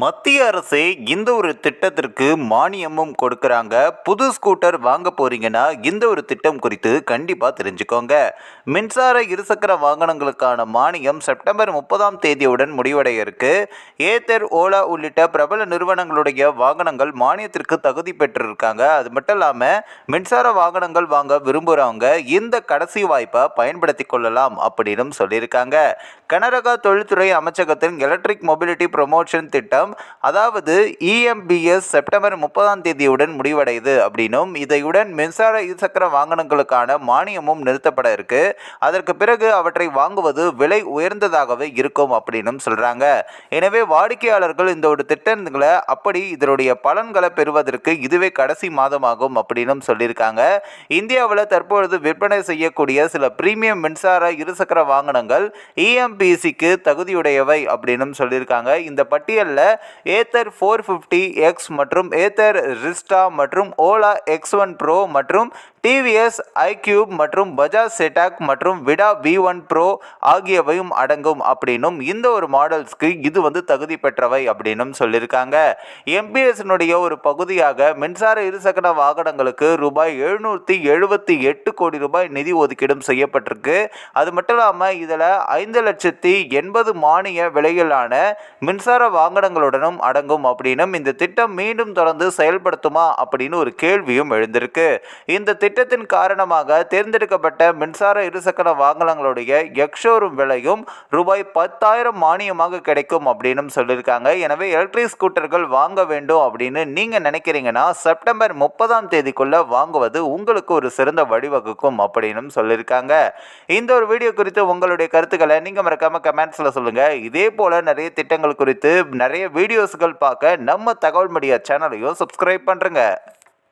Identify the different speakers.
Speaker 1: மத்திய அரசே இந்த ஒரு திட்டத்திற்கு மானியமும் கொடுக்குறாங்க. புது ஸ்கூட்டர் வாங்க போறீங்கன்னா இந்த ஒரு திட்டம் குறித்து கண்டிப்பாக தெரிஞ்சுக்கோங்க. மின்சார இருசக்கர வாகனங்களுக்கான மானியம் செப்டம்பர் முப்பதாம் தேதியுடன் முடிவடைய இருக்கு. ஏத்தர் ஓலா உள்ளிட்ட பிரபல நிறுவனங்களுடைய வாகனங்கள் மானியத்திற்கு தகுதி பெற்றிருக்காங்க. அது மட்டும் இல்லாமல் மின்சார வாகனங்கள் வாங்க விரும்புகிறவங்க இந்த கடைசி வாய்ப்பை பயன்படுத்தி கொள்ளலாம் அப்படின்னு சொல்லியிருக்காங்க. கனரக தொழில்துறை அமைச்சகத்தின் எலக்ட்ரிக் மொபிலிட்டி ப்ரொமோஷன் திட்டம் அதாவது இஎம்பிஎஸ் செப்டம்பர் முப்பதாம் தேதியுடன் முடிவடையுது அப்படின்னும் இதையுடன் மின்சார இருசக்கர வாகனங்களுக்கான மானியமும் நிறுத்தப்பட இருக்கு. அதற்கு பிறகு அவற்றை வாங்குவது விலை உயர்ந்ததாகவே இருக்கும் அப்படின்னும் சொல்றாங்க. எனவே வாடிக்கையாளர்கள் இந்த ஒரு திட்டங்களை அப்படி இதனுடைய பலன்களை பெறுவதற்கு இதுவே கடைசி மாதமாகும் அப்படின்னும் சொல்லியிருக்காங்க. இந்தியாவில் தற்பொழுது விற்பனை செய்யக்கூடிய சில பிரீமியம் மின்சார இருசக்கர வாகனங்கள் இஎம்பிசிக்கு தகுதியுடையவை அப்படின்னும் சொல்லியிருக்காங்க. இந்த பட்டியலில் ஏத்தர் ஃபோர் ஃபிஃப்டி எக்ஸ் மற்றும் ஏத்தர் ரிஸ்டா மற்றும் ஓலா எக்ஸ் ஒன் ப்ரோ மற்றும் டிவிஎஸ் ஐக்யூப் மற்றும் பஜாஜ் செட்டாக் மற்றும் விடா வி ஒன் ப்ரோ ஆகியவையும் அடங்கும் அப்படின்னும் இந்த ஒரு மாடல்ஸ்க்கு இது வந்து தகுதி பெற்றவை அப்படின்னும் சொல்லியிருக்காங்க. எம்பிஎஸ்னுடைய ஒரு பகுதியாக மின்சார இருசக்கர வாகனங்களுக்கு ரூபாய் எழுநூற்றி எழுபத்தி எட்டு கோடி ரூபாய் நிதி ஒதுக்கீடும் செய்யப்பட்டிருக்கு. அது மட்டும் இல்லாமல் இதில் ஐந்து லட்சத்தி எண்பது மானிய விலையிலான மின்சார வாகனங்களுடனும் அடங்கும் அப்படின்னும் இந்த திட்டம் மீண்டும் தொடர்ந்து செயல்படுத்துமா அப்படின்னு ஒரு கேள்வியும் எழுந்திருக்கு. இந்த திட்டம் திட்டத்தின் காரணமாக தேர்ந்தெடுக்கப்பட்ட மின்சார இருசக்கர வாகனங்களுடைய எக்ஷோரூம் விலையும் ரூபாய் பத்தாயிரம் மானியமாக கிடைக்கும் அப்படின்னு சொல்லியிருக்காங்க. எனவே எலக்ட்ரிக் ஸ்கூட்டர்கள் வாங்க வேண்டும் அப்படின்னு நீங்கள் நினைக்கிறீங்கன்னா செப்டம்பர் முப்பதாம் தேதிக்குள்ள வாங்குவது உங்களுக்கு ஒரு சிறந்த வழிவகுக்கும் அப்படின்னு சொல்லியிருக்காங்க. இந்த ஒரு வீடியோ குறித்து உங்களுடைய கருத்துக்களை நீங்கள் மறக்காம கமெண்ட்ஸில் சொல்லுங்கள் இதே போல் நிறைய திட்டங்கள் குறித்து நிறைய வீடியோஸ்கள் பார்க்க நம்ம தகவல் மீடியா சேனலையும் சப்ஸ்கிரைப் பண்ணுறேங்க